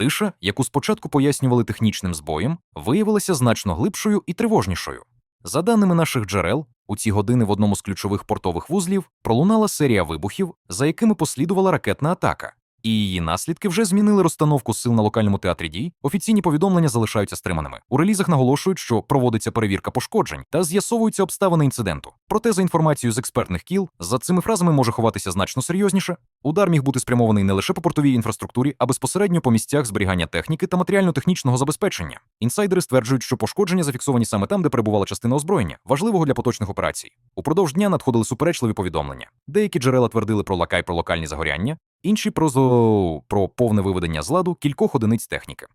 Тиша, яку спочатку пояснювали технічним збоєм, виявилася значно глибшою і тривожнішою. За даними наших джерел, у ці години в одному з ключових портових вузлів пролунала серія вибухів, за якими послідувала ракетна атака. І її наслідки вже змінили розстановку сил на локальному театрі дій. Офіційні повідомлення залишаються стриманими. У релізах наголошують, що проводиться перевірка пошкоджень та з'ясовуються обставини інциденту. Проте, за інформацією з експертних кіл, за цими фразами може ховатися значно серйозніше. Удар міг бути спрямований не лише по портовій інфраструктурі, а безпосередньо по місцях зберігання техніки та матеріально-технічного забезпечення. Інсайдери стверджують, що пошкодження зафіксовані саме там, де перебувала частина озброєння, важливого для поточних операцій. Упродовж дня надходили суперечливі повідомлення. Деякі джерела твердили про лакай про локальні загоряння, інші про про повне виведення з ладу кількох одиниць техніки.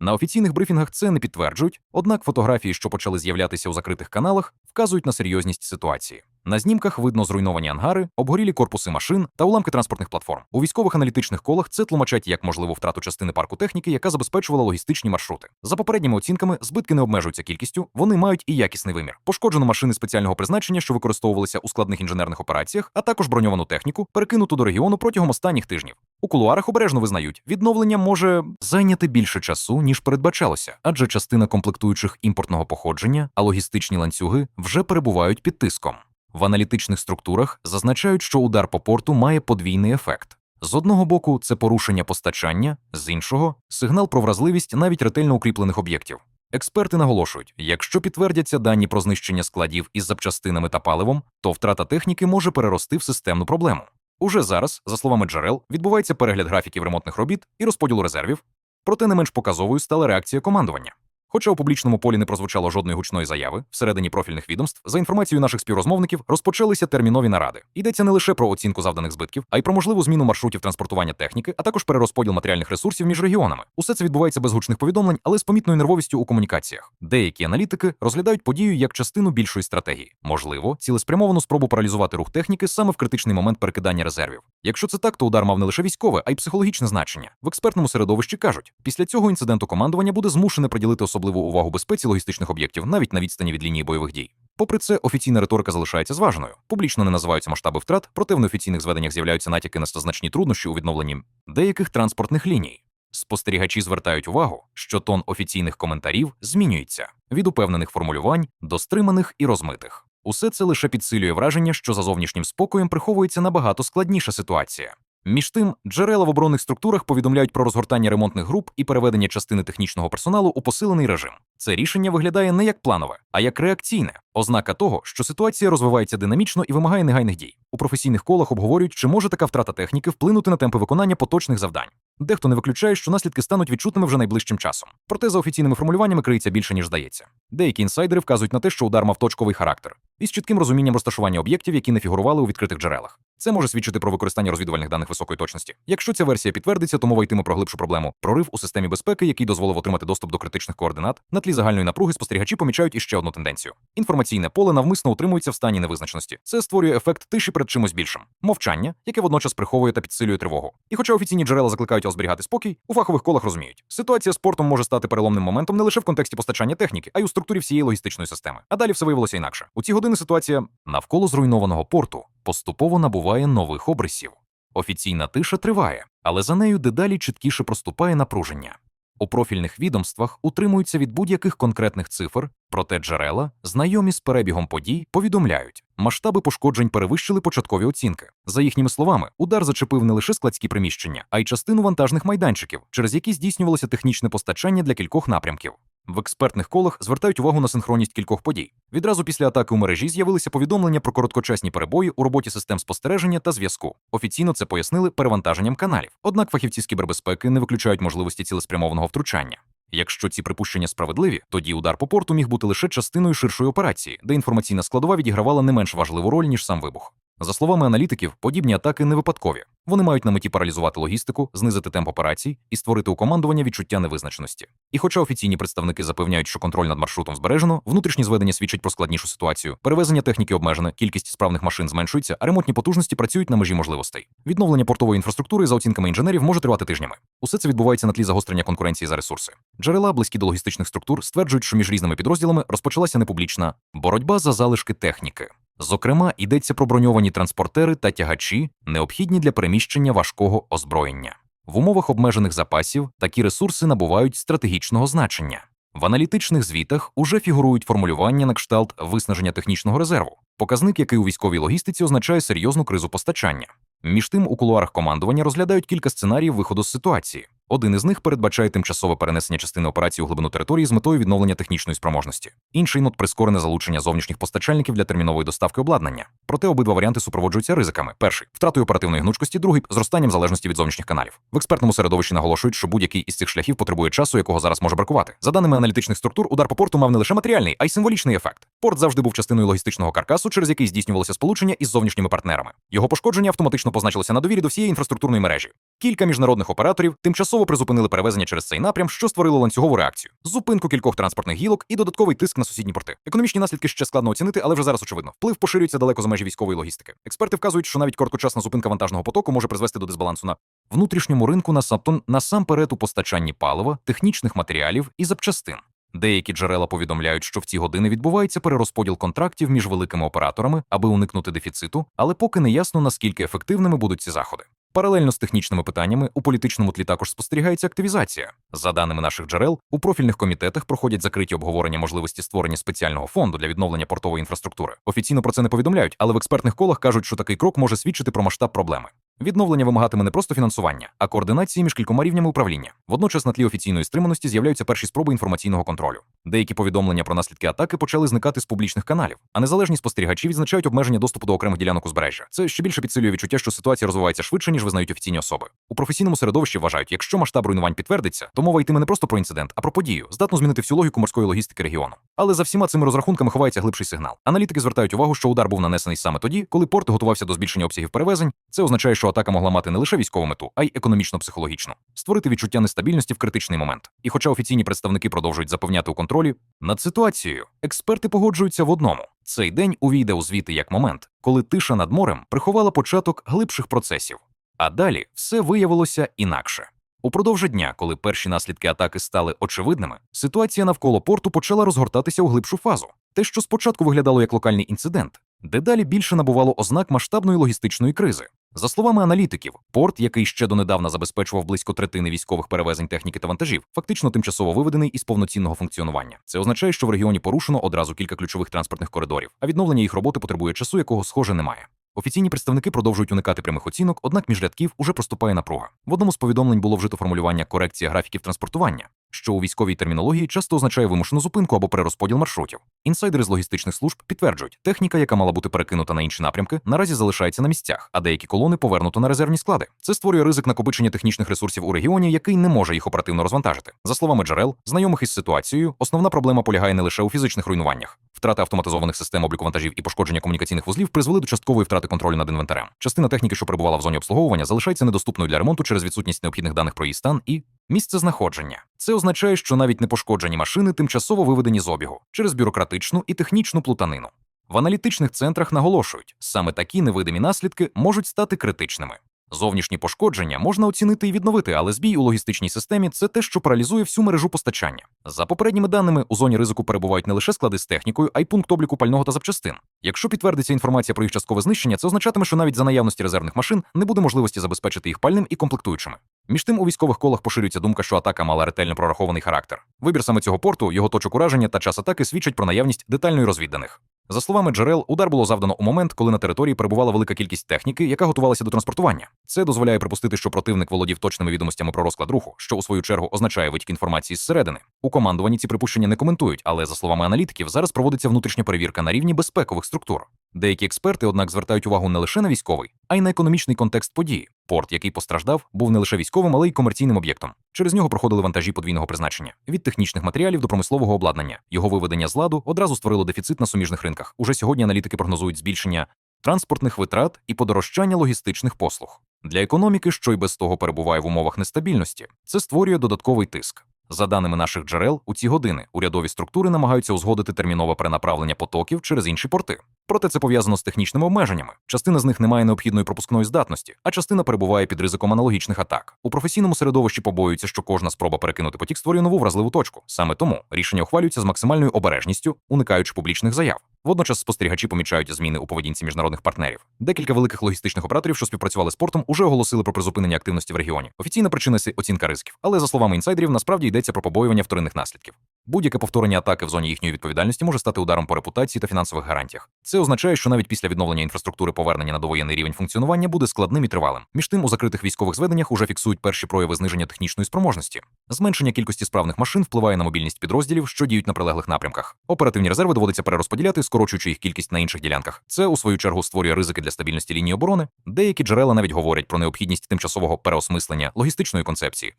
На офіційних брифінгах це не підтверджують, однак фотографії, що почали з'являтися у закритих каналах, вказують на серйозність ситуації. На знімках видно зруйновані ангари, обгорілі корпуси машин та уламки транспортних платформ. У військових аналітичних колах це тлумачать як можливу втрату частини парку техніки, яка забезпечувала логістичні маршрути. За попередніми оцінками, збитки не обмежуються кількістю, вони мають і якісний вимір. Пошкоджено машини спеціального призначення, що використовувалися у складних інженерних операціях, а також броньовану техніку, перекинуту до регіону протягом останніх тижнів. У кулуарах обережно визнають, відновлення може зайняти більше часу, ніж передбачалося, адже частина комплектуючих імпортного походження, а логістичні ланцюги вже перебувають під тиском. В аналітичних структурах зазначають, що удар по порту має подвійний ефект. З одного боку, це порушення постачання, з іншого сигнал про вразливість навіть ретельно укріплених об'єктів. Експерти наголошують, якщо підтвердяться дані про знищення складів із запчастинами та паливом, то втрата техніки може перерости в системну проблему. Уже зараз, за словами джерел, відбувається перегляд графіків ремонтних робіт і розподілу резервів, проте не менш показовою стала реакція командування. Хоча у публічному полі не прозвучало жодної гучної заяви, всередині профільних відомств, за інформацією наших співрозмовників, розпочалися термінові наради. Йдеться не лише про оцінку завданих збитків, а й про можливу зміну маршрутів транспортування техніки, а також перерозподіл матеріальних ресурсів між регіонами. Усе це відбувається без гучних повідомлень, але з помітною нервовістю у комунікаціях. Деякі аналітики розглядають подію як частину більшої стратегії, можливо, цілеспрямовану спробу паралізувати рух техніки саме в критичний момент перекидання резервів. Якщо це так, то удар мав не лише військове, а й психологічне значення. В експертному середовищі кажуть, після цього інциденту командування буде змушене приділити особливу увагу безпеці логістичних об'єктів навіть на відстані від лінії бойових дій. Попри це, офіційна риторика залишається зваженою. Публічно не називаються масштаби втрат, проте в неофіційних зведеннях з'являються натяки на значні труднощі у відновленні деяких транспортних ліній. Спостерігачі звертають увагу, що тон офіційних коментарів змінюється від упевнених формулювань до стриманих і розмитих. Усе це лише підсилює враження, що за зовнішнім спокоєм приховується набагато складніша ситуація. Між тим, джерела в оборонних структурах повідомляють про розгортання ремонтних груп і переведення частини технічного персоналу у посилений режим. Це рішення виглядає не як планове, а як реакційне, ознака того, що ситуація розвивається динамічно і вимагає негайних дій. У професійних колах обговорюють, чи може така втрата техніки вплинути на темпи виконання поточних завдань. Дехто не виключає, що наслідки стануть відчутними вже найближчим часом. Проте за офіційними формулюваннями криється більше ніж здається. Деякі інсайдери вказують на те, що удар мав точковий характер із чітким розумінням розташування об'єктів, які не фігурували у відкритих джерелах. Це може свідчити про використання розвідувальних даних високої точності. Якщо ця версія підтвердиться, то мова йтиме про глибшу проблему прорив у системі безпеки, який дозволив отримати доступ до критичних координат. На тлі загальної напруги спостерігачі помічають іще одну тенденцію. Інформаційне поле навмисно утримується в стані невизначеності. Це створює ефект тиші перед чимось більшим, мовчання, яке водночас приховує та підсилює тривогу. І хоча офіційні джерела закликають його зберігати спокій, у фахових колах розуміють, ситуація з портом може стати переломним моментом не лише в контексті постачання техніки, а й у структурі всієї логістичної системи. А далі все виявилося інакше. У ці години ситуація навколо зруйнованого порту поступово набуває нових обрисів. Офіційна тиша триває, але за нею дедалі чіткіше проступає напруження. У профільних відомствах утримуються від будь-яких конкретних цифр, проте джерела, знайомі з перебігом подій, повідомляють, масштаби пошкоджень перевищили початкові оцінки. За їхніми словами, удар зачепив не лише складські приміщення, а й частину вантажних майданчиків, через які здійснювалося технічне постачання для кількох напрямків. В експертних колах звертають увагу на синхронність кількох подій. Відразу після атаки у мережі з'явилися повідомлення про короткочасні перебої у роботі систем спостереження та зв'язку. Офіційно це пояснили перевантаженням каналів. Однак фахівці з кібербезпеки не виключають можливості цілеспрямованого втручання. Якщо ці припущення справедливі, тоді удар по порту міг бути лише частиною ширшої операції, де інформаційна складова відігравала не менш важливу роль ніж сам вибух. За словами аналітиків, подібні атаки не випадкові. Вони мають на меті паралізувати логістику, знизити темп операцій і створити у командування відчуття невизначеності. І хоча офіційні представники запевняють, що контроль над маршрутом збережено, внутрішні зведення свідчать про складнішу ситуацію. Перевезення техніки обмежене, кількість справних машин зменшується, а ремонтні потужності працюють на межі можливостей. Відновлення портової інфраструктури за оцінками інженерів може тривати тижнями. Усе це відбувається на тлі загострення конкуренції за ресурси. Джерела, близькі до логістичних структур, стверджують, що між різними підрозділами розпочалася непублічна боротьба за залишки техніки. Зокрема, йдеться про броньовані транспортери та тягачі, необхідні для переміщення важкого озброєння. В умовах обмежених запасів такі ресурси набувають стратегічного значення. В аналітичних звітах уже фігурують формулювання на кшталт виснаження технічного резерву, показник, який у військовій логістиці означає серйозну кризу постачання. Між тим, у кулуарах командування розглядають кілька сценаріїв виходу з ситуації. Один із них передбачає тимчасове перенесення частини операції у глибину території з метою відновлення технічної спроможності. Інший нот прискорене залучення зовнішніх постачальників для термінової доставки обладнання. Проте обидва варіанти супроводжуються ризиками: перший втратою оперативної гнучкості, другий зростанням залежності від зовнішніх каналів. В експертному середовищі наголошують, що будь-який із цих шляхів потребує часу, якого зараз може бракувати. За даними аналітичних структур, удар по порту мав не лише матеріальний, а й символічний ефект. Порт завжди був частиною логістичного каркасу, через який здійснювалося сполучення із зовнішніми партнерами. Його пошкодження автоматично позначилося на довірі до всієї інфраструктурної мережі. Кілька міжнародних операторів тимчасово призупинили перевезення через цей напрям, що створило ланцюгову реакцію, зупинку кількох транспортних гілок і додатковий тиск на сусідні порти. Економічні наслідки ще складно оцінити, але вже зараз очевидно. Вплив поширюється далеко за межі військової логістики. Експерти вказують, що навіть короткочасна зупинка вантажного потоку може призвести до дисбалансу на внутрішньому ринку насаптон насамперед у постачанні палива, технічних матеріалів і запчастин. Деякі джерела повідомляють, що в ці години відбувається перерозподіл контрактів між великими операторами, аби уникнути дефіциту, але поки не ясно, наскільки ефективними будуть ці заходи. Паралельно з технічними питаннями у політичному тлі також спостерігається активізація. За даними наших джерел, у профільних комітетах проходять закриті обговорення можливості створення спеціального фонду для відновлення портової інфраструктури. Офіційно про це не повідомляють, але в експертних колах кажуть, що такий крок може свідчити про масштаб проблеми. Відновлення вимагатиме не просто фінансування, а координації між кількома рівнями управління. Водночас на тлі офіційної стриманості з'являються перші спроби інформаційного контролю. Деякі повідомлення про наслідки атаки почали зникати з публічних каналів, а незалежні спостерігачі відзначають обмеження доступу до окремих ділянок узбережжя. Це ще більше підсилює відчуття, що ситуація розвивається швидше, ніж визнають офіційні особи. У професійному середовищі вважають, якщо масштаб руйнувань підтвердиться, то мова йтиме не просто про інцидент, а про подію, здатну змінити всю логіку морської логістики регіону. Але за всіма цими розрахунками ховається глибший сигнал. Аналітики звертають увагу, що удар був нанесений саме тоді, коли порт готувався до збільшення обсягів перевезень. Це означає, що атака могла мати не лише військову мету, а й економічно-психологічну, створити відчуття нестабільності в критичний момент. І хоча офіційні представники продовжують запевняти у контролі над ситуацією, експерти погоджуються в одному: цей день увійде у звіти як момент, коли тиша над морем приховала початок глибших процесів. А далі все виявилося інакше. Упродовж дня, коли перші наслідки атаки стали очевидними, ситуація навколо порту почала розгортатися у глибшу фазу. Те, що спочатку виглядало як локальний інцидент, дедалі більше набувало ознак масштабної логістичної кризи. За словами аналітиків, порт, який ще донедавна забезпечував близько третини військових перевезень техніки та вантажів, фактично тимчасово виведений із повноцінного функціонування. Це означає, що в регіоні порушено одразу кілька ключових транспортних коридорів, а відновлення їх роботи потребує часу, якого схоже немає. Офіційні представники продовжують уникати прямих оцінок, однак між рядків уже проступає напруга. В одному з повідомлень було вжито формулювання корекція графіків транспортування, що у військовій термінології часто означає вимушену зупинку або перерозподіл маршрутів. Інсайдери з логістичних служб підтверджують, техніка, яка мала бути перекинута на інші напрямки, наразі залишається на місцях, а деякі колони повернуто на резервні склади. Це створює ризик накопичення технічних ресурсів у регіоні, який не може їх оперативно розвантажити. За словами джерел, знайомих із ситуацією, основна проблема полягає не лише у фізичних руйнуваннях. Втрата автоматизованих систем обліку вантажів і пошкодження комунікаційних вузлів призвели до часткової втрати контролю над інвентарем. Частина техніки, що перебувала в зоні обслуговування, залишається недоступною для ремонту через відсутність необхідних даних про її стан і місце знаходження. Це означає, що навіть непошкоджені машини тимчасово виведені з обігу через бюрократичну і технічну плутанину. В аналітичних центрах наголошують, саме такі невидимі наслідки можуть стати критичними. Зовнішні пошкодження можна оцінити і відновити, але збій у логістичній системі це те, що паралізує всю мережу постачання. За попередніми даними, у зоні ризику перебувають не лише склади з технікою, а й пункт обліку пального та запчастин. Якщо підтвердиться інформація про їх часткове знищення, це означатиме, що навіть за наявності резервних машин не буде можливості забезпечити їх пальним і комплектуючими. Між тим у військових колах поширюється думка, що атака мала ретельно прорахований характер. Вибір саме цього порту, його точок ураження та час атаки свідчать про наявність детальної розвідданих. За словами джерел, удар було завдано у момент, коли на території перебувала велика кількість техніки, яка готувалася до транспортування. Це дозволяє припустити, що противник володів точними відомостями про розклад руху, що у свою чергу означає витік інформації зсередини. У командуванні ці припущення не коментують, але за словами аналітиків, зараз проводиться внутрішня перевірка на рівні безпекових структур. Деякі експерти, однак, звертають увагу не лише на військовий, а й на економічний контекст події. Порт, який постраждав, був не лише військовим, але й комерційним об'єктом. Через нього проходили вантажі подвійного призначення від технічних матеріалів до промислового обладнання. Його виведення з ладу одразу створило дефіцит на суміжних ринках. Уже сьогодні аналітики прогнозують збільшення транспортних витрат і подорожчання логістичних послуг. Для економіки, що й без того перебуває в умовах нестабільності, це створює додатковий тиск. За даними наших джерел, у ці години урядові структури намагаються узгодити термінове перенаправлення потоків через інші порти. Проте це пов'язано з технічними обмеженнями. Частина з них не має необхідної пропускної здатності, а частина перебуває під ризиком аналогічних атак. У професійному середовищі побоюються, що кожна спроба перекинути потік створює нову вразливу точку. Саме тому рішення ухвалюються з максимальною обережністю, уникаючи публічних заяв. Водночас спостерігачі помічають зміни у поведінці міжнародних партнерів. Декілька великих логістичних операторів, що співпрацювали з портом, уже оголосили про призупинення активності в регіоні. Офіційна причина оцінка ризиків. Але за словами інсайдерів, насправді йдеться про побоювання вторинних наслідків. Будь-яке повторення атаки в зоні їхньої відповідальності може стати ударом по репутації та фінансових гарантіях. Це означає, що навіть після відновлення інфраструктури повернення на довоєнний рівень функціонування буде складним і тривалим. Між тим, у закритих військових зведеннях уже фіксують перші прояви зниження технічної спроможності. Зменшення кількості справних машин впливає на мобільність підрозділів, що діють на прилеглих напрямках. Оперативні резерви доводиться перерозподіляти, скорочуючи їх кількість на інших ділянках. Це у свою чергу створює ризики для стабільності лінії оборони. Деякі джерела навіть говорять про необхідність тимчасового переосмислення логістичної концепції.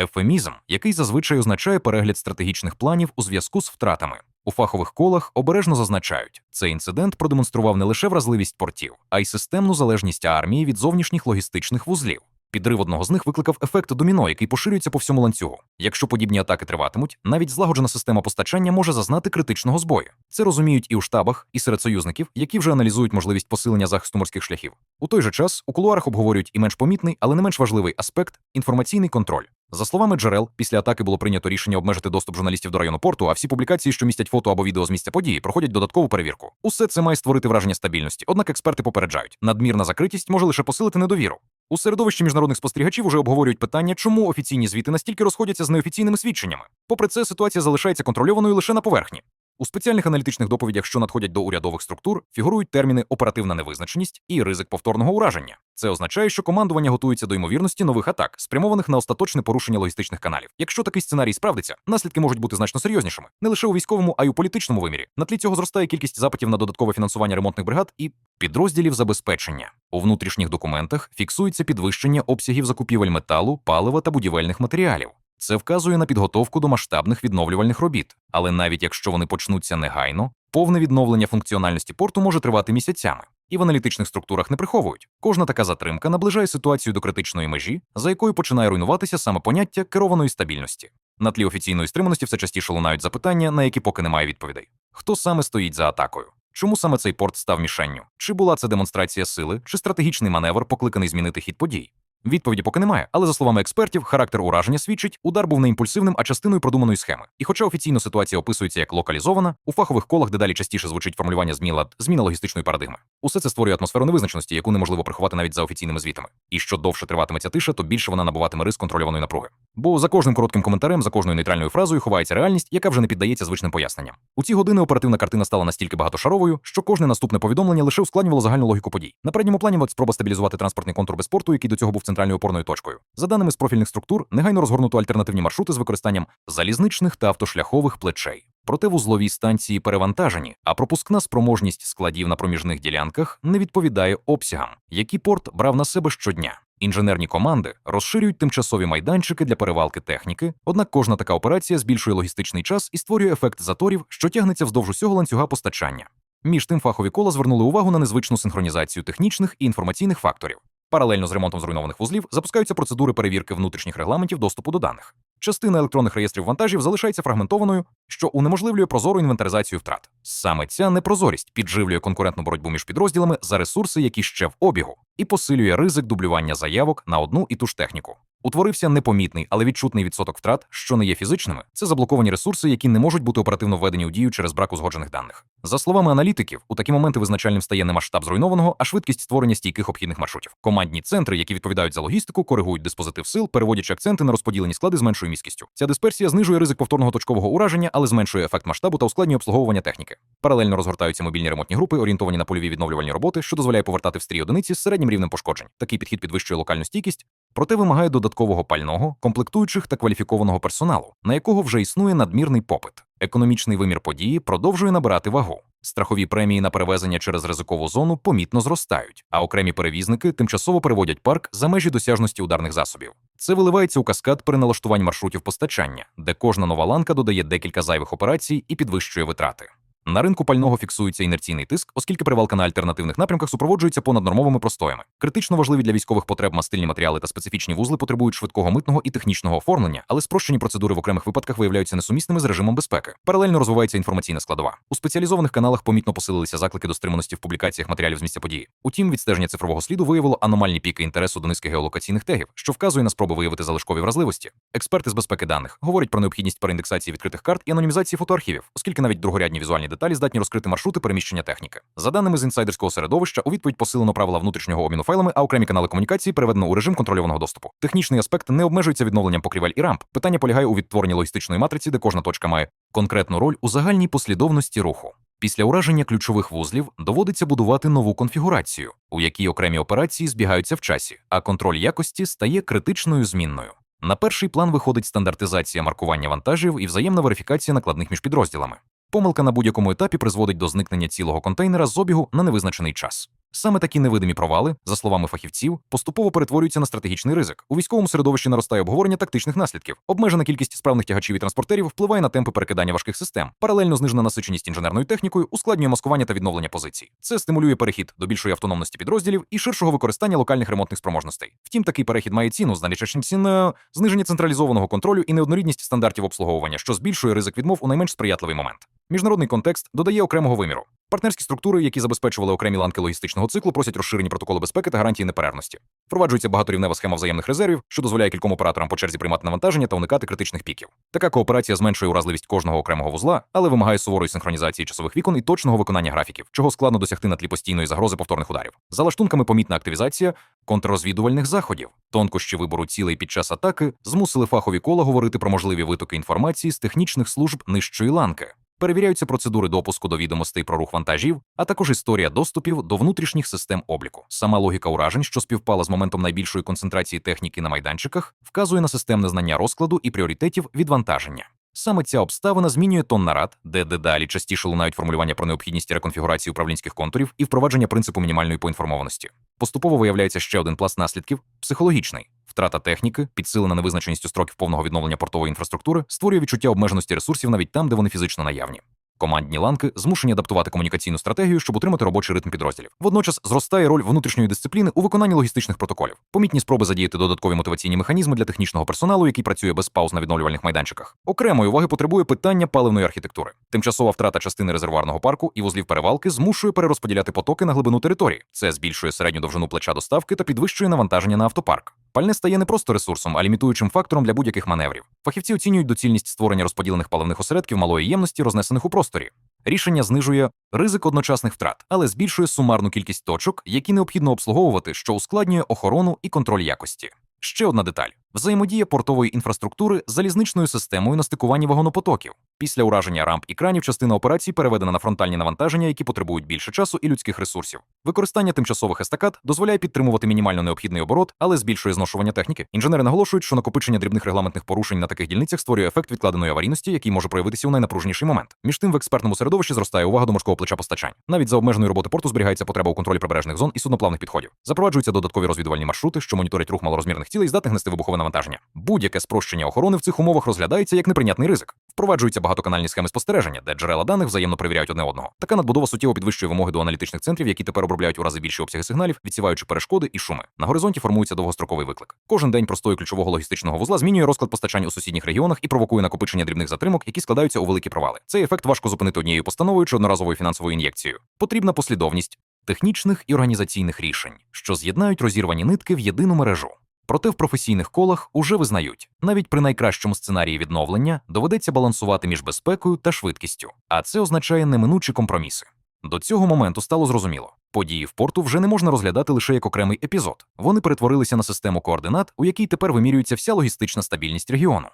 Ефемізм, який зазвичай означає перегляд стратегічних планів у зв'язку з втратами. У фахових колах обережно зазначають, цей інцидент продемонстрував не лише вразливість портів, а й системну залежність армії від зовнішніх логістичних вузлів. Підрив одного з них викликав ефект доміно, який поширюється по всьому ланцюгу. Якщо подібні атаки триватимуть, навіть злагоджена система постачання може зазнати критичного збою. Це розуміють і у штабах, і серед союзників, які вже аналізують можливість посилення захисту морських шляхів. У той же час у кулуарах обговорюють і менш помітний, але не менш важливий аспект інформаційний контроль. За словами джерел, після атаки було прийнято рішення обмежити доступ журналістів до району порту, а всі публікації, що містять фото або відео з місця події, проходять додаткову перевірку. Усе це має створити враження стабільності. Однак експерти попереджають, надмірна закритість може лише посилити недовіру. У середовищі міжнародних спостерігачів уже обговорюють питання, чому офіційні звіти настільки розходяться з неофіційними свідченнями. Попри це, ситуація залишається контрольованою лише на поверхні. У спеціальних аналітичних доповідях, що надходять до урядових структур, фігурують терміни оперативна невизначеність і ризик повторного ураження. Це означає, що командування готується до ймовірності нових атак, спрямованих на остаточне порушення логістичних каналів. Якщо такий сценарій справдиться, наслідки можуть бути значно серйознішими, не лише у військовому, а й у політичному вимірі. На тлі цього зростає кількість запитів на додаткове фінансування ремонтних бригад і підрозділів забезпечення. У внутрішніх документах фіксується підвищення обсягів закупівель металу, палива та будівельних матеріалів. Це вказує на підготовку до масштабних відновлювальних робіт. Але навіть якщо вони почнуться негайно, повне відновлення функціональності порту може тривати місяцями. І в аналітичних структурах не приховують. Кожна така затримка наближає ситуацію до критичної межі, за якою починає руйнуватися саме поняття керованої стабільності. На тлі офіційної стриманості все частіше лунають запитання, на які поки немає відповідей. Хто саме стоїть за атакою? Чому саме цей порт став мішенню? Чи була це демонстрація сили, чи стратегічний маневр, покликаний змінити хід подій? Відповіді поки немає, але за словами експертів, характер ураження свідчить, удар був не імпульсивним, а частиною продуманої схеми. І хоча офіційно ситуація описується як локалізована, у фахових колах дедалі частіше звучить формулювання зміла зміна логістичної парадигми. Усе це створює атмосферу невизначеності, яку неможливо приховати навіть за офіційними звітами. І що довше триватиме ця тиша, то більше вона набуватиме рис контрольованої напруги. Бо за кожним коротким коментарем, за кожною нейтральною фразою ховається реальність, яка вже не піддається звичним поясненням. У ці години оперативна картина стала настільки багатошаровою, що кожне наступне повідомлення лише ускладнювало загальну логіку подій. На передньому плані спроба стабілізувати транспортний контур без порту, який до цього був центральною опорною точкою. За даними з профільних структур, негайно розгорнуто альтернативні маршрути з використанням залізничних та автошляхових плечей. Проте вузлові станції перевантажені, а пропускна спроможність складів на проміжних ділянках не відповідає обсягам, які порт брав на себе щодня. Інженерні команди розширюють тимчасові майданчики для перевалки техніки, однак кожна така операція збільшує логістичний час і створює ефект заторів, що тягнеться вздовж усього ланцюга постачання. Між тим фахові кола звернули увагу на незвичну синхронізацію технічних і інформаційних факторів. Паралельно з ремонтом зруйнованих вузлів запускаються процедури перевірки внутрішніх регламентів доступу до даних. Частина електронних реєстрів вантажів залишається фрагментованою, що унеможливлює прозору інвентаризацію втрат. Саме ця непрозорість підживлює конкурентну боротьбу між підрозділами за ресурси, які ще в обігу, і посилює ризик дублювання заявок на одну і ту ж техніку. Утворився непомітний, але відчутний відсоток втрат, що не є фізичними. Це заблоковані ресурси, які не можуть бути оперативно введені у дію через брак узгоджених даних. За словами аналітиків, у такі моменти визначальним стає не масштаб зруйнованого, а швидкість створення стійких обхідних маршрутів. Командні центри, які відповідають за логістику, коригують диспозитив сил, переводячи акценти на розподілені склади з меншою міськістю. Ця дисперсія знижує ризик повторного точкового ураження, але зменшує ефект масштабу та ускладнює обслуговування техніки. Паралельно розгортаються мобільні ремонтні групи, орієнтовані на польові відновлювальні роботи, що дозволяє повертати в стрій одиниці з середнім рівнем пошкоджень. Такий підхід підвищує локальну стійкість, проте вимагає додаткового пального, комплектуючих та кваліфікованого персоналу, на якого вже існує надмірний попит. Економічний вимір події продовжує набирати вагу. Страхові премії на перевезення через ризикову зону помітно зростають, а окремі перевізники тимчасово переводять парк за межі досяжності ударних засобів. Це виливається у каскад переналаштувань маршрутів постачання, де кожна нова ланка додає декілька зайвих операцій і підвищує витрати. На ринку пального фіксується інерційний тиск, оскільки перевалка на альтернативних напрямках супроводжується понаднормовими простоями. Критично важливі для військових потреб мастильні матеріали та специфічні вузли потребують швидкого митного і технічного оформлення, але спрощені процедури в окремих випадках виявляються несумісними з режимом безпеки. Паралельно розвивається інформаційна складова. У спеціалізованих каналах помітно посилилися заклики до стриманості в публікаціях матеріалів з місця події. Утім, відстеження цифрового сліду виявило аномальні піки інтересу до низки геолокаційних тегів, що вказує на спроби виявити залишкові вразливості. Експерти з безпеки даних говорять про необхідність переіндексації відкритих карт і анонімізації фотоархівів, оскільки навіть другорядні візуальні деталі здатні розкрити маршрути переміщення техніки. За даними з інсайдерського середовища, у відповідь посилено правила внутрішнього обміну файлами, а окремі канали комунікації переведено у режим контрольованого доступу. Технічний аспект не обмежується відновленням покрівель і рамп. Питання полягає у відтворенні логістичної матриці, де кожна точка має конкретну роль у загальній послідовності руху. Після ураження ключових вузлів доводиться будувати нову конфігурацію, у якій окремі операції збігаються в часі, а контроль якості стає критичною змінною. На перший план виходить стандартизація маркування вантажів і взаємна верифікація накладних між підрозділами. Помилка на будь-якому етапі призводить до зникнення цілого контейнера з обігу на невизначений час. Саме такі невидимі провали, за словами фахівців, поступово перетворюються на стратегічний ризик. У військовому середовищі наростає обговорення тактичних наслідків. Обмежена кількість справних тягачів і транспортерів впливає на темпи перекидання важких систем. Паралельно знижена насиченість інженерною технікою ускладнює маскування та відновлення позицій. Це стимулює перехід до більшої автономності підрозділів і ширшого використання локальних ремонтних спроможностей. Втім, такий перехід має ціну ціною зниження централізованого контролю і неоднорідність стандартів обслуговування, що збільшує ризик відмов у найменш сприятливий момент. Міжнародний контекст додає окремого виміру. Партнерські структури, які забезпечували окремі ланки логістичного циклу, просять розширені протоколи безпеки та гарантії неперервності. Впроваджується багаторівнева схема взаємних резервів, що дозволяє кільком операторам по черзі приймати навантаження та уникати критичних піків. Така кооперація зменшує уразливість кожного окремого вузла, але вимагає суворої синхронізації часових вікон і точного виконання графіків, чого складно досягти на тлі постійної загрози повторних ударів. За лаштунками помітна активізація контррозвідувальних заходів. Тонкощі вибору цілей під час атаки змусили фахові кола говорити про можливі витоки інформації з технічних служб нижчої ланки. Перевіряються процедури допуску до відомостей про рух вантажів, а також історія доступів до внутрішніх систем обліку. Сама логіка уражень, що співпала з моментом найбільшої концентрації техніки на майданчиках, вказує на системне знання розкладу і пріоритетів відвантаження. Саме ця обставина змінює тон нарад, де дедалі частіше лунають формулювання про необхідність реконфігурації управлінських контурів і впровадження принципу мінімальної поінформованості. Поступово виявляється ще один пласт наслідків психологічний. Втрата техніки, підсилена невизначеністю строків повного відновлення портової інфраструктури, створює відчуття обмеженості ресурсів навіть там, де вони фізично наявні. Командні ланки змушені адаптувати комунікаційну стратегію, щоб утримати робочий ритм підрозділів. Водночас зростає роль внутрішньої дисципліни у виконанні логістичних протоколів. Помітні спроби задіяти додаткові мотиваційні механізми для технічного персоналу, який працює без пауз на відновлювальних майданчиках. Окремої уваги потребує питання паливної архітектури. Тимчасова втрата частини резервуарного парку і вузлів перевалки змушує перерозподіляти потоки на глибину території. Це збільшує середню довжину плеча доставки та підвищує навантаження на автопарк. Пальне стає не просто ресурсом, а лімітуючим фактором для будь-яких маневрів. Фахівці оцінюють доцільність створення розподілених паливних осередків малої ємності, рознесених у просторі. Рішення знижує ризик одночасних втрат, але збільшує сумарну кількість точок, які необхідно обслуговувати, що ускладнює охорону і контроль якості. Ще одна деталь: взаємодія портової інфраструктури з залізничною системою на стикуванні вагонопотоків. Після ураження рамп і кранів частина операцій переведена на фронтальні навантаження, які потребують більше часу і людських ресурсів. Використання тимчасових естакад дозволяє підтримувати мінімально необхідний оборот, але збільшує зношування техніки. Інженери наголошують, що накопичення дрібних регламентних порушень на таких дільницях створює ефект відкладеної аварійності, який може проявитися у найнапружніший момент. Між тим, в експертному середовищі зростає увага до морського плеча постачань. Навіть за обмеженої роботи порту зберігається потреба у контролі прибережних зон і судноплавних підходів. Запроваджуються додаткові розвідувальні маршрути, що моніторять рух малорозмірних цілей, здатних нести вибухове навантаження. Будь-яке спрощення охорони в цих умовах розглядається як неприйнятний ризик. Впроваджуються багатоканальні схеми спостереження, де джерела даних взаємно перевіряють одне одного. Така надбудова суттєво підвищує вимоги до аналітичних центрів, які тепер обробляють у рази більші обсяги сигналів, відсіваючи перешкоди і шуми. На горизонті формується довгостроковий виклик. Кожен день простою ключового логістичного вузла змінює розклад постачань у сусідніх регіонах і провокує накопичення дрібних затримок, які складаються у великі провали. Цей ефект важко зупинити однією постановою чи одноразовою фінансовою ін'єкцією. Потрібна послідовність технічних і організаційних рішень, що з'єднають розірвані нитки в єдину мережу. Проте в професійних колах уже визнають, навіть при найкращому сценарії відновлення доведеться балансувати між безпекою та швидкістю, а це означає неминучі компроміси. До цього моменту стало зрозуміло. Події в порту вже не можна розглядати лише як окремий епізод. Вони перетворилися на систему координат, у якій тепер вимірюється вся логістична стабільність регіону.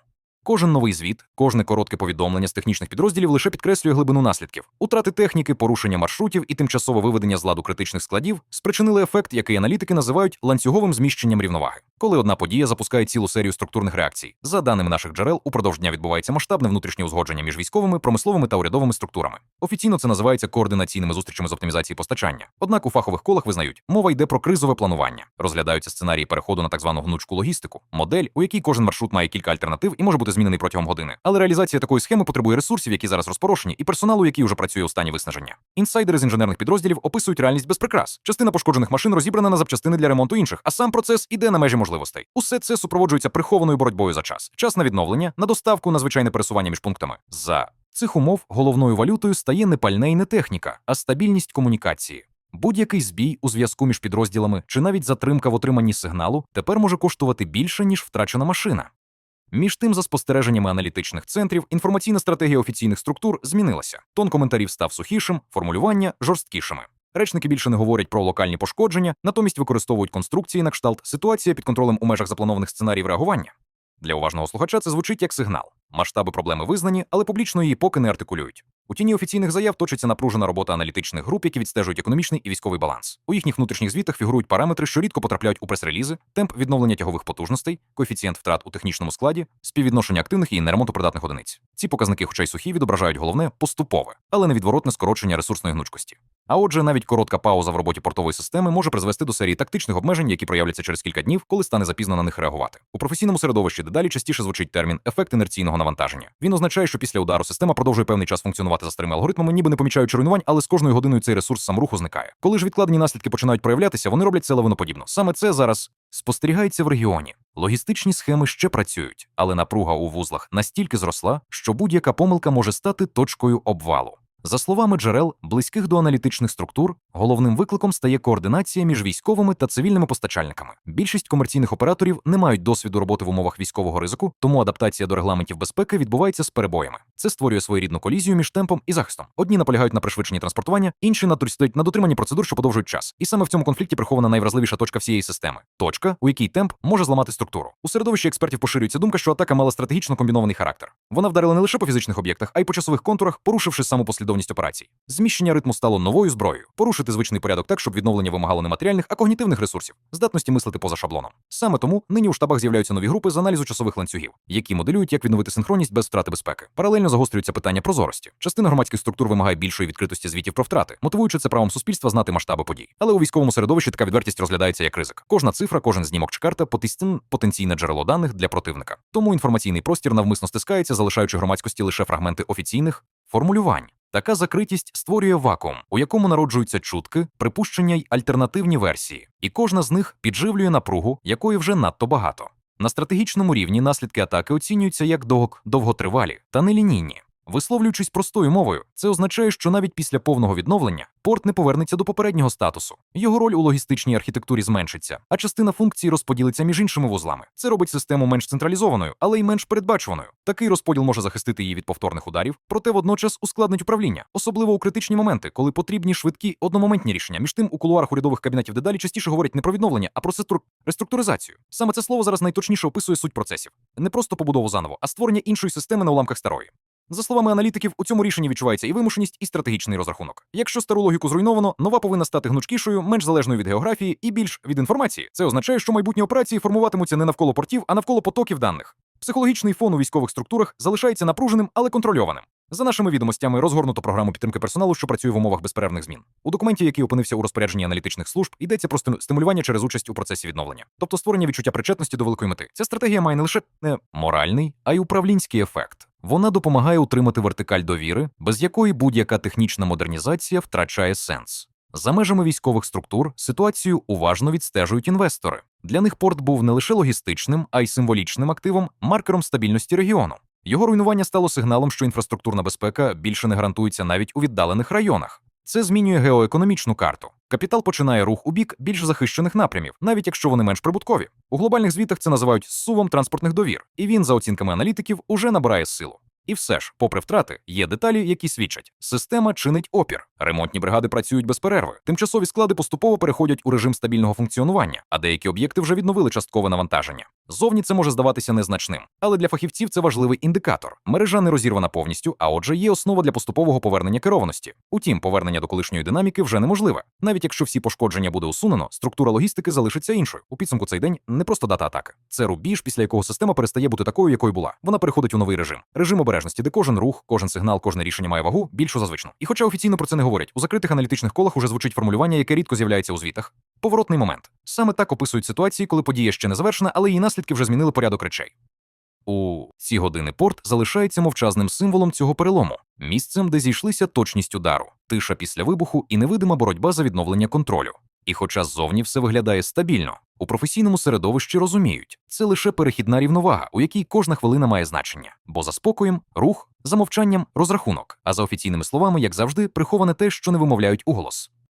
Кожен новий звіт, кожне коротке повідомлення з технічних підрозділів лише підкреслює глибину наслідків. Утрати техніки, порушення маршрутів і тимчасове виведення з ладу критичних складів спричинили ефект, який аналітики називають ланцюговим зміщенням рівноваги. Коли одна подія запускає цілу серію структурних реакцій. За даними наших джерел, упродовж дня відбувається масштабне внутрішнє узгодження між військовими, промисловими та урядовими структурами. Офіційно це називається координаційними зустрічами з оптимізації постачання. Однак у фахових колах визнають, мова йде про кризове планування. Розглядаються сценарії переходу на так звану гнучку логістику, модель, у якій кожен маршрут має кілька альтернатив і може бути змінений протягом години. Але реалізація такої схеми потребує ресурсів, які зараз розпорошені, і персоналу, який уже працює у стані виснаження. Інсайдери з інженерних підрозділів описують реальність без прикрас. Частина пошкоджених машин розібрана на запчастини для ремонту інших, а сам процес іде на межі можливостей. Усе це супроводжується прихованою боротьбою за час, час на відновлення, на доставку, на звичайне пересування між пунктами. За цих умов головною валютою стає не пальне і не техніка, а стабільність комунікації. Будь-який збій у зв'язку між підрозділами чи навіть затримка в отриманні сигналу тепер може коштувати більше, ніж втрачена машина. Між тим, за спостереженнями аналітичних центрів, інформаційна стратегія офіційних структур змінилася. Тон коментарів став сухішим, формулювання жорсткішими. Речники більше не говорять про локальні пошкодження, натомість використовують конструкції на кшталт ситуація під контролем у межах запланованих сценаріїв реагування. Для уважного слухача це звучить як сигнал. Масштаби проблеми визнані, але публічно її поки не артикулюють. У тіні офіційних заяв точиться напружена робота аналітичних груп, які відстежують економічний і військовий баланс. У їхніх внутрішніх звітах фігурують параметри, що рідко потрапляють у прес-релізи, темп відновлення тягових потужностей, коефіцієнт втрат у технічному складі, співвідношення активних і неремонтопридатних одиниць. Ці показники, хоча й сухі, відображають головне поступове, але невідворотне скорочення ресурсної гнучкості. А отже, навіть коротка пауза в роботі портової системи може призвести до серії тактичних обмежень, які проявляться через кілька днів, коли стане запізно на них реагувати. У професійному середовищі дедалі частіше звучить термін ефект інерційного навантаження. Він означає, що після удару система продовжує певний час функціонувати за старими алгоритмами, ніби не помічаючи руйнувань, але з кожною годиною цей ресурс саморуху зникає. Коли ж відкладені наслідки починають проявлятися, вони роблять це лавиноподібно. Саме це зараз спостерігається в регіоні. Логістичні схеми ще працюють, але напруга у вузлах настільки зросла, що будь-яка помилка може стати точкою обвалу. За словами джерел, близьких до аналітичних структур, головним викликом стає координація між військовими та цивільними постачальниками. Більшість комерційних операторів не мають досвіду роботи в умовах військового ризику, тому адаптація до регламентів безпеки відбувається з перебоями. Це створює своєрідну колізію між темпом і захистом. Одні наполягають на пришвидшенні транспортування, інші натурстують на дотриманні процедур, що подовжують час. І саме в цьому конфлікті прихована найвразливіша точка всієї системи точка, у якій темп може зламати структуру. У середовищі експертів поширюється думка, що атака мала стратегічно комбінований характер. Вона вдарила не лише по фізичних об'єктах, а й по часових контурах, порушивши саму послідовність операцій. Зміщення ритму стало новою зброєю, порушити звичний порядок так, щоб відновлення вимагало не матеріальних, а когнітивних ресурсів, здатності мислити поза шаблоном. Саме тому нині у штабах з'являються нові групи з аналізу часових ланцюгів, які моделюють, як відновити синхронність без втрати безпеки. Паралельно загострюються питання прозорості. Частина громадських структур вимагає більшої відкритості звітів про втрати, мотивуючи це правом суспільства знати масштаби подій. Але у військовому середовищі така відвертість розглядається як ризик. Кожна цифра, кожен знімок чи карта потенційне джерело даних для противника. Тому інформаційний простір навмисно стискається, залишаючи громадськості лише фрагменти офіційних формулювань. Така закритість створює вакуум, у якому народжуються чутки, припущення й альтернативні версії, і кожна з них підживлює напругу, якої вже надто багато. На стратегічному рівні наслідки атаки оцінюються як довг- довготривалі та нелінійні. Висловлюючись простою мовою, це означає, що навіть після повного відновлення порт не повернеться до попереднього статусу. Його роль у логістичній архітектурі зменшиться, а частина функцій розподілиться між іншими вузлами. Це робить систему менш централізованою, але й менш передбачуваною. Такий розподіл може захистити її від повторних ударів, проте водночас ускладнить управління, особливо у критичні моменти, коли потрібні швидкі одномоментні рішення. Між тим у кулуарах урядових кабінетів дедалі частіше говорять не про відновлення, а про реструктуризацію. Саме це слово зараз найточніше описує суть процесів, не просто побудову заново, а створення іншої системи на уламках старої. За словами аналітиків, у цьому рішенні відчувається і вимушеність, і стратегічний розрахунок. Якщо стару логіку зруйновано, нова повинна стати гнучкішою, менш залежною від географії і більш від інформації. Це означає, що майбутні операції формуватимуться не навколо портів, а навколо потоків даних. Психологічний фон у військових структурах залишається напруженим, але контрольованим. За нашими відомостями, розгорнуто програму підтримки персоналу, що працює в умовах безперервних змін. У документі, який опинився у розпорядженні аналітичних служб, йдеться про стимулювання через участь у процесі відновлення, тобто створення відчуття причетності до великої мети. Ця стратегія має не лише не моральний, а й управлінський ефект. Вона допомагає утримати вертикаль довіри, без якої будь-яка технічна модернізація втрачає сенс. За межами військових структур ситуацію уважно відстежують інвестори. Для них порт був не лише логістичним, а й символічним активом, маркером стабільності регіону. Його руйнування стало сигналом, що інфраструктурна безпека більше не гарантується навіть у віддалених районах. Це змінює геоекономічну карту. Капітал починає рух у бік більш захищених напрямів, навіть якщо вони менш прибуткові. У глобальних звітах це називають сувом транспортних довір, і він, за оцінками аналітиків, уже набирає силу. І все ж, попри втрати, є деталі, які свідчать, система чинить опір. Ремонтні бригади працюють без перерви. Тимчасові склади поступово переходять у режим стабільного функціонування, а деякі об'єкти вже відновили часткове навантаження. Зовні це може здаватися незначним, але для фахівців це важливий індикатор. Мережа не розірвана повністю, а отже, є основа для поступового повернення керованості. Утім, повернення до колишньої динаміки вже неможливе. Навіть якщо всі пошкодження буде усунено, структура логістики залишиться іншою. У підсумку цей день не просто дата атаки. Це рубіж, після якого система перестає бути такою, якою була. Вона переходить у новий режим. Режим обережності, де кожен рух, кожен сигнал, кожне рішення має вагу більшу за звичну. І хоча офіційно про це не говорять, у закритих аналітичних колах уже звучить формулювання, яке рідко з'являється у звітах. Поворотний момент. Саме так описують ситуації, коли подія ще не завершена, але її наслідки вже змінили порядок речей. У ці години порт залишається мовчазним символом цього перелому, місцем, де зійшлися точність удару, тиша після вибуху і невидима боротьба за відновлення контролю. І хоча ззовні все виглядає стабільно, у професійному середовищі розуміють, це лише перехідна рівновага, у якій кожна хвилина має значення, бо за спокоєм рух, за мовчанням розрахунок, а за офіційними словами, як завжди, приховане те, що не вимовляють уголос.